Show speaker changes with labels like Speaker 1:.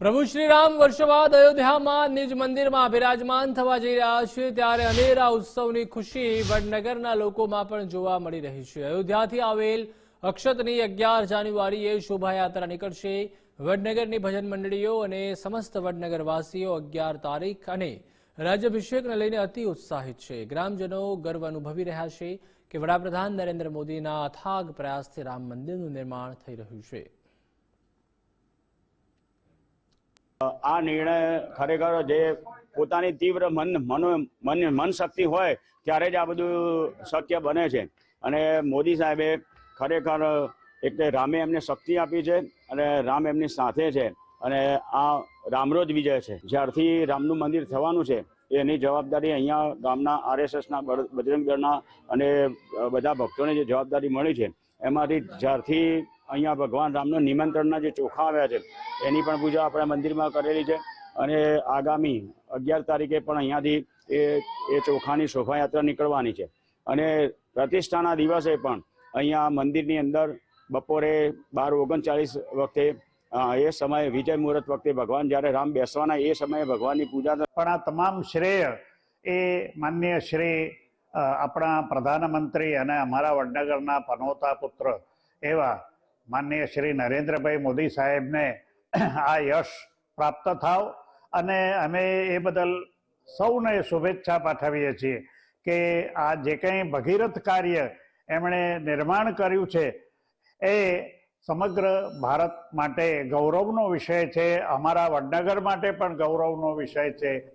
Speaker 1: પ્રભુ શ્રી રામ વર્ષો બાદ અયોધ્યામાં નિજ મંદિરમાં બિરાજમાન થવા જઈ રહ્યા છે, ત્યારે અનેરા ઉત્સવની ખુશી વડનગરના લોકોમાં પણ જોવા મળી રહી છે. અયોધ્યાથી આવેલ અક્ષતની અગિયાર જાન્યુઆરીએ શોભાયાત્રા નીકળશે. વડનગરની ભજન મંડળીઓ અને સમસ્ત વડનગરવાસીઓ અગિયાર તારીખ અને રાજ્યાભિષેકને લઈને અતિ ઉત્સાહિત છે. ગ્રામજનો ગર્વ અનુભવી રહ્યા છે કે વડાપ્રધાન નરેન્દ્ર મોદીના અથાગ પ્રયાસથી રામ મંદિરનું નિર્માણ થઈ રહ્યું છે.
Speaker 2: આ નિર્ણય ખરેખર જે પોતાની તીવ્ર મન, મનો, મન મન શક્તિ હોય ત્યારે જ આ બધું શક્ય બને છે. અને મોદી સાહેબે ખરેખર એક રામે એમને શક્તિ આપી છે અને રામ એમની સાથે છે અને આ રામરોજ વિજય છે. જ્યારથી રામનું મંદિર થવાનું છે, એની જવાબદારી અહીંયા ગામના આરએસએસના બજરંગ દળના અને બધા ભક્તોને જે જવાબદારી મળી છે. એમાંથી જ્યારથી અહીંયા ભગવાન રામના નિમંત્રણના જે ચોખા આવ્યા છે એની પણ પૂજા આપણે મંદિરમાં કરેલી છે અને આગામી અગિયાર તારીખે પણ અહીંયાથી એ એ ચોખાની શોભાયાત્રા નીકળવાની છે. અને પ્રતિષ્ઠાના દિવસે પણ અહીંયા મંદિરની અંદર બપોરે બાર ઓગણચાળીસ વખતે એ સમયે વિજય મુહૂર્ત વખતે ભગવાન જ્યારે રામ બેસવાના એ સમયે ભગવાનની પૂજા
Speaker 3: પણ આ તમામ શ્રેય એ માન્ય શ્રી આપણા પ્રધાનમંત્રી અને અમારા વડનગરના પનોતા પુત્ર એવા માન્ય શ્રી નરેન્દ્રભાઈ મોદી સાહેબને આ યશ પ્રાપ્ત થાવ. અને અમે એ બદલ સૌને શુભેચ્છા પાઠવીએ છીએ કે આ જે કંઈ ભગીરથ કાર્ય એમણે નિર્માણ કર્યું છે, એ સમગ્ર ભારત માટે ગૌરવનો વિષય છે, અમારા વડનગર માટે પણ ગૌરવનો વિષય છે.